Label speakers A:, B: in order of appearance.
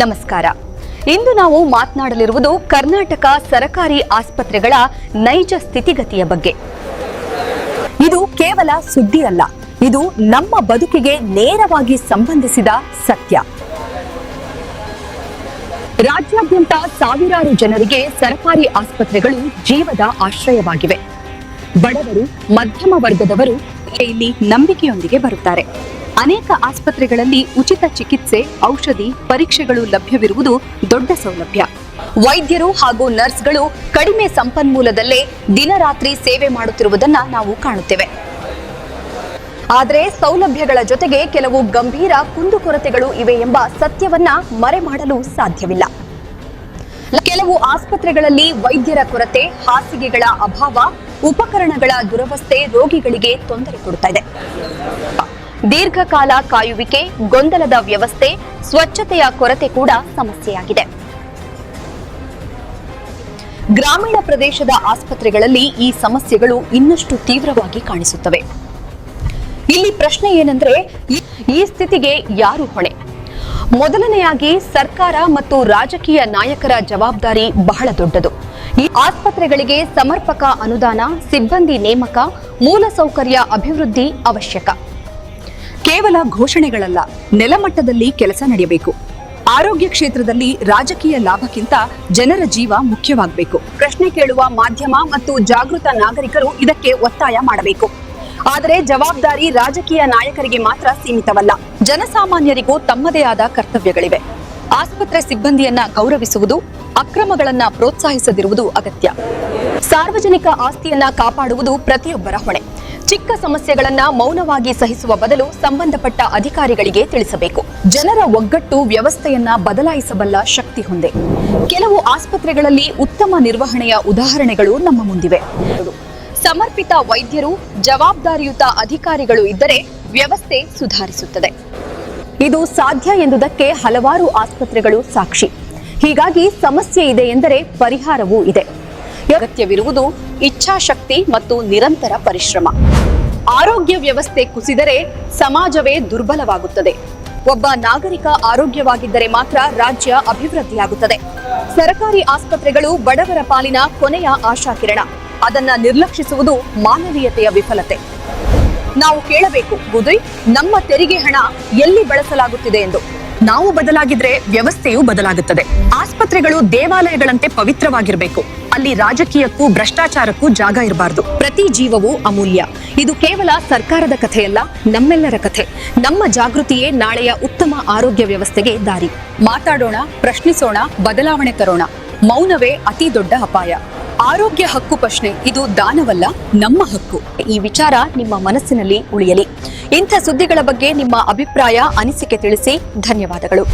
A: ನಮಸ್ಕಾರ. ಇಂದು ನಾವು ಮಾತನಾಡಲಿರುವುದು ಕರ್ನಾಟಕ ಸರಕಾರಿ ಆಸ್ಪತ್ರೆಗಳ ನೈಜ ಸ್ಥಿತಿಗತಿಯ ಬಗ್ಗೆ.
B: ಇದು ಕೇವಲ ಸುದ್ದಿ ಅಲ್ಲ, ಇದು ನಮ್ಮ ಬದುಕಿಗೆ ನೇರವಾಗಿ ಸಂಬಂಧಿಸಿದ ಸತ್ಯ. ರಾಜ್ಯಾದ್ಯಂತ ಸಾವಿರಾರು ಜನರಿಗೆ ಸರ್ಕಾರಿ ಆಸ್ಪತ್ರೆಗಳು ಜೀವದ ಆಶ್ರಯವಾಗಿವೆ. ಬಡವರು, ಮಧ್ಯಮ ವರ್ಗದವರು ಇಲ್ಲಿ ನಂಬಿಕೆಯೊಂದಿಗೆ ಬರುತ್ತಾರೆ. ಅನೇಕ ಆಸ್ಪತ್ರೆಗಳಲ್ಲಿ ಉಚಿತ ಚಿಕಿತ್ಸೆ, ಔಷಧಿ, ಪರೀಕ್ಷೆಗಳು ಲಭ್ಯವಿರುವುದು ದೊಡ್ಡ ಸೌಲಭ್ಯ.
A: ವೈದ್ಯರು ಹಾಗೂ ನರ್ಸ್ಗಳು ಕಡಿಮೆ ಸಂಪನ್ಮೂಲದಲ್ಲೇ ದಿನರಾತ್ರಿ ಸೇವೆ ಮಾಡುತ್ತಿರುವುದನ್ನ ನಾವು ಕಾಣುತ್ತೇವೆ. ಆದರೆ ಸೌಲಭ್ಯಗಳ ಜೊತೆಗೆ ಕೆಲವು ಗಂಭೀರ ಕುಂದುಕೊರತೆಗಳು ಇವೆ ಎಂಬ ಸತ್ಯವನ್ನ ಮರೆಮಾಡಲು ಸಾಧ್ಯವಿಲ್ಲ. ಕೆಲವು ಆಸ್ಪತ್ರೆಗಳಲ್ಲಿ ವೈದ್ಯರ ಕೊರತೆ, ಹಾಸಿಗೆಗಳ ಅಭಾವ, ಉಪಕರಣಗಳ ದುರವಸ್ಥೆ, ರೋಗಿಗಳಿಗೆ ತೊಂದರೆ ಕೊಡುತ್ತಿದೆ ದೀರ್ಘಕಾಲ ಕಾಯುವಿಕೆ, ಗೊಂದಲದ ವ್ಯವಸ್ಥೆ, ಸ್ವಚ್ಛತೆಯ ಕೊರತೆ ಕೂಡ ಸಮಸ್ಯೆಯಾಗಿದೆ. ಗ್ರಾಮೀಣ ಪ್ರದೇಶದ ಆಸ್ಪತ್ರೆಗಳಲ್ಲಿ ಈ ಸಮಸ್ಯೆಗಳು ಇನ್ನಷ್ಟು ತೀವ್ರವಾಗಿ ಕಾಣಿಸುತ್ತವೆ. ಇಲ್ಲಿ ಪ್ರಶ್ನೆ ಏನಂದ್ರೆ, ಈ- ಸ್ಥಿತಿಗೆ ಯಾರು ಹೊಣೆ? ಮೊದಲನೆಯಾಗಿ ಸರ್ಕಾರ ಮತ್ತು ರಾಜಕೀಯ ನಾಯಕರ ಜವಾಬ್ದಾರಿ ಬಹಳ ದೊಡ್ಡದು. ಈ ಆಸ್ಪತ್ರೆಗಳಿಗೆ ಸಮರ್ಪಕ ಅನುದಾನ, ಸಿಬ್ಬಂದಿ ನೇಮಕ, ಮೂಲಸೌಕರ್ಯ ಅಭಿವೃದ್ಧಿ ಅವಶ್ಯಕ.
B: ಕೇವಲ ಘೋಷಣೆಗಳಲ್ಲ, ನೆಲಮಟ್ಟದಲ್ಲಿ ಕೆಲಸ ನಡೆಯಬೇಕು. ಆರೋಗ್ಯ ಕ್ಷೇತ್ರದಲ್ಲಿ ರಾಜಕೀಯ ಲಾಭಕ್ಕಿಂತ ಜನರ ಜೀವ ಮುಖ್ಯವಾಗಬೇಕು. ಪ್ರಶ್ನೆ ಕೇಳುವ ಮಾಧ್ಯಮ ಮತ್ತು ಜಾಗೃತ ನಾಗರಿಕರು ಇದಕ್ಕೆ ಒತ್ತಾಯ ಮಾಡಬೇಕು. ಆದರೆ ಜವಾಬ್ದಾರಿ ರಾಜಕೀಯ ನಾಯಕರಿಗೆ ಮಾತ್ರ ಸೀಮಿತವಲ್ಲ, ಜನಸಾಮಾನ್ಯರಿಗೂ ತಮ್ಮದೇ ಆದ ಕರ್ತವ್ಯಗಳಿವೆ. ಆಸ್ಪತ್ರೆ ಸಿಬ್ಬಂದಿಯನ್ನ ಗೌರವಿಸುವುದು, ಅಕ್ರಮಗಳನ್ನ ಪ್ರೋತ್ಸಾಹಿಸದಿರುವುದು ಅಗತ್ಯ.
A: ಸಾರ್ವಜನಿಕ ಆಸ್ತಿಯನ್ನ ಕಾಪಾಡುವುದು ಪ್ರತಿಯೊಬ್ಬರ ಹೊಣೆ. ಚಿಕ್ಕ ಸಮಸ್ಯೆಗಳನ್ನ ಮೌನವಾಗಿ ಸಹಿಸುವ ಬದಲು ಸಂಬಂಧಪಟ್ಟ ಅಧಿಕಾರಿಗಳಿಗೆ ತಿಳಿಸಬೇಕು.
B: ಜನರ ಒಗ್ಗಟ್ಟು ವ್ಯವಸ್ಥೆಯನ್ನ ಬದಲಾಯಿಸಬಲ್ಲ ಶಕ್ತಿ ಹೊಂದೆ.
A: ಕೆಲವು ಆಸ್ಪತ್ರೆಗಳಲ್ಲಿ ಉತ್ತಮ ನಿರ್ವಹಣೆಯ ಉದಾಹರಣೆಗಳು ನಮ್ಮ ಮುಂದಿವೆ. ಸಮರ್ಪಿತ ವೈದ್ಯರು, ಜವಾಬ್ದಾರಿಯುತ ಅಧಿಕಾರಿಗಳು ಇದ್ದರೆ ವ್ಯವಸ್ಥೆ ಸುಧಾರಿಸುತ್ತದೆ. ಇದು ಸಾಧ್ಯ ಎಂಬುದಕ್ಕೆ ಹಲವಾರು ಆಸ್ಪತ್ರೆಗಳು ಸಾಕ್ಷಿ. ಹೀಗಾಗಿ ಸಮಸ್ಯೆ ಇದೆ ಎಂದರೆ ಪರಿಹಾರವೂ ಇದೆ. ಅಗತ್ಯವಿರುವುದು ಇಚ್ಛಾಶಕ್ತಿ ಮತ್ತು ನಿರಂತರ ಪರಿಶ್ರಮ. ಆರೋಗ್ಯ ವ್ಯವಸ್ಥೆ ಕುಸಿದರೆ ಸಮಾಜವೇ ದುರ್ಬಲವಾಗುತ್ತದೆ. ಒಬ್ಬ ನಾಗರಿಕ ಆರೋಗ್ಯವಾಗಿದ್ದರೆ ಮಾತ್ರ ರಾಜ್ಯ ಅಭಿವೃದ್ಧಿಯಾಗುತ್ತದೆ. ಸರ್ಕಾರಿ ಆಸ್ಪತ್ರೆಗಳು ಬಡವರ ಪಾಲಿನ ಕೊನೆಯ ಆಶಾಕಿರಣ. ಅದನ್ನ ನಿರ್ಲಕ್ಷಿಸುವುದು ಮಾನವೀಯತೆಯ ವಿಫಲತೆ. ನಾವು ಕೇಳಬೇಕು ಬುದುಯ್ ನಮ್ಮ ತೆರಿಗೆ ಹಣ ಎಲ್ಲಿ ಬಳಸಲಾಗುತ್ತಿದೆ ಎಂದು.
B: ನಾವು ಬದಲಾಗಿದ್ರೆ ವ್ಯವಸ್ಥೆಯೂ ಬದಲಾಗುತ್ತದೆ. ಆಸ್ಪತ್ರೆಗಳು ದೇವಾಲಯಗಳಂತೆ ಪವಿತ್ರವಾಗಿರಬೇಕು. ಅಲ್ಲಿ ರಾಜಕೀಯಕ್ಕೂ ಭ್ರಷ್ಟಾಚಾರಕ್ಕೂ ಜಾಗ ಇರಬಾರದು.
A: ಪ್ರತಿ ಜೀವವೂ ಅಮೂಲ್ಯ. ಇದು ಕೇವಲ ಸರ್ಕಾರದ ಕಥೆಯಲ್ಲ, ನಮ್ಮೆಲ್ಲರ ಕಥೆ. ನಮ್ಮ ಜಾಗೃತಿಯೇ ನಾಳೆಯ ಉತ್ತಮ ಆರೋಗ್ಯ ವ್ಯವಸ್ಥೆಗೆ ದಾರಿ.
B: ಮಾತಾಡೋಣ, ಪ್ರಶ್ನಿಸೋಣ, ಬದಲಾವಣೆ ತರೋಣ. ಮೌನವೇ ಅತಿ ದೊಡ್ಡ ಅಪಾಯ. ಆರೋಗ್ಯ ಹಕ್ಕು ಪ್ರಶ್ನೆ. ಇದು ದಾನವಲ್ಲ, ನಮ್ಮ ಹಕ್ಕು.
A: ಈ ವಿಚಾರ ನಿಮ್ಮ ಮನಸ್ಸಿನಲ್ಲಿ ಉಳಿಯಲಿ. ಇಂಥ ಸುದ್ದಿಗಳ ಬಗ್ಗೆ ನಿಮ್ಮ ಅಭಿಪ್ರಾಯ ಅನಿಸಿಕೆ ತಿಳಿಸಿ ಧನ್ಯವಾದಗಳು.